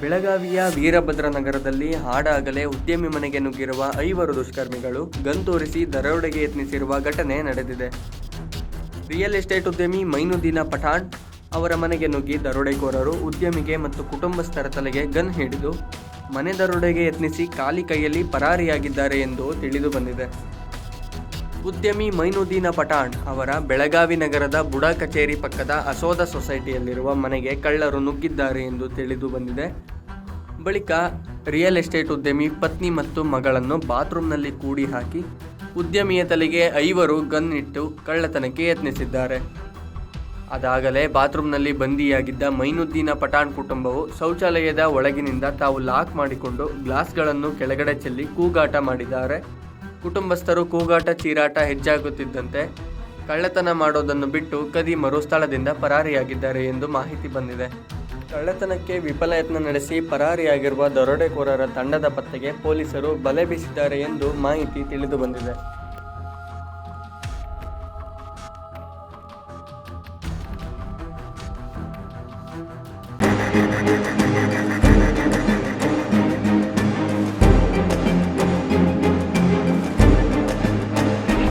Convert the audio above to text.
ಬೆಳಗಾವಿಯ ವೀರಭದ್ರ ನಗರದಲ್ಲಿ ಹಾಡಾಗಲೇ ಉದ್ಯಮಿ ಮನೆಗೆ ನುಗ್ಗಿರುವ ಐವರು ದುಷ್ಕರ್ಮಿಗಳು ಗನ್ ತೋರಿಸಿ ದರೋಡೆಗೆ ಯತ್ನಿಸಿರುವ ಘಟನೆ ನಡೆದಿದೆ. ರಿಯಲ್ ಎಸ್ಟೇಟ್ ಉದ್ಯಮಿ ಮೈನುದ್ದೀನ ಪಠಾಣ್ ಅವರ ಮನೆಗೆ ನುಗ್ಗಿ ದರೋಡೆಕೋರರು ಉದ್ಯಮಿಗೆ ಮತ್ತು ಕುಟುಂಬಸ್ಥರ ತಲೆಗೆ ಗನ್ ಹಿಡಿದು ಮನೆ ದರೋಡೆಗೆ ಯತ್ನಿಸಿ ಖಾಲಿ ಕೈಯಲ್ಲಿ ಪರಾರಿಯಾಗಿದ್ದಾರೆ ಎಂದು ತಿಳಿದು ಬಂದಿದೆ. ಉದ್ಯಮಿ ಮೈನುದ್ದೀನ ಪಠಾಣ್ ಅವರ ಬೆಳಗಾವಿ ನಗರದ ಬುಡ ಕಚೇರಿ ಪಕ್ಕದ ಅಸೋದ ಸೊಸೈಟಿಯಲ್ಲಿರುವ ಮನೆಗೆ ಕಳ್ಳರು ನುಗ್ಗಿದ್ದಾರೆ ಎಂದು ತಿಳಿದು ಬಂದಿದೆ. ಬಳಿಕ ರಿಯಲ್ ಎಸ್ಟೇಟ್ ಉದ್ಯಮಿ ಪತ್ನಿ ಮತ್ತು ಮಗಳನ್ನು ಬಾತ್ರೂಮ್ನಲ್ಲಿ ಕೂಡಿ ಹಾಕಿ ಉದ್ಯಮಿಯ ತಲೆಗೆ ಐವರು ಗನ್ ಇಟ್ಟು ಕಳ್ಳತನಕ್ಕೆ ಯತ್ನಿಸಿದ್ದಾರೆ. ಅದಾಗಲೇ ಬಾತ್ರೂಮ್ನಲ್ಲಿ ಬಂದಿಯಾಗಿದ್ದ ಮೈನುದ್ದೀನ ಪಠಾಣ್ ಕುಟುಂಬವು ಶೌಚಾಲಯದ ಒಳಗಿನಿಂದ ತಾವು ಲಾಕ್ ಮಾಡಿಕೊಂಡು ಗ್ಲಾಸ್ಗಳನ್ನು ಕೆಳಗಡೆ ಚೆಲ್ಲಿ ಕೂಗಾಟ ಮಾಡಿದ್ದಾರೆ. ಕುಟುಂಬಸ್ಥರು ಕೂಗಾಟ, ಚೀರಾಟ ಹೆಚ್ಚಾಗುತ್ತಿದ್ದಂತೆ ಕಳ್ಳತನ ಮಾಡೋದನ್ನು ಬಿಟ್ಟು ಕದಿ ಮರುಸ್ಥಳದಿಂದ ಪರಾರಿಯಾಗಿದ್ದಾರೆ ಎಂದು ಮಾಹಿತಿ ಬಂದಿದೆ. ಕಳ್ಳತನಕ್ಕೆ ವಿಫಲ ಯತ್ನ ನಡೆಸಿ ಪರಾರಿಯಾಗಿರುವ ದರೋಡೆಕೋರರ ತಂಡದ ಪತ್ತೆಗೆ ಪೊಲೀಸರು ಬಲೆ ಬೀಸಿದ್ದಾರೆ ಎಂದು ಮಾಹಿತಿ ತಿಳಿದು ಬಂದಿದೆ.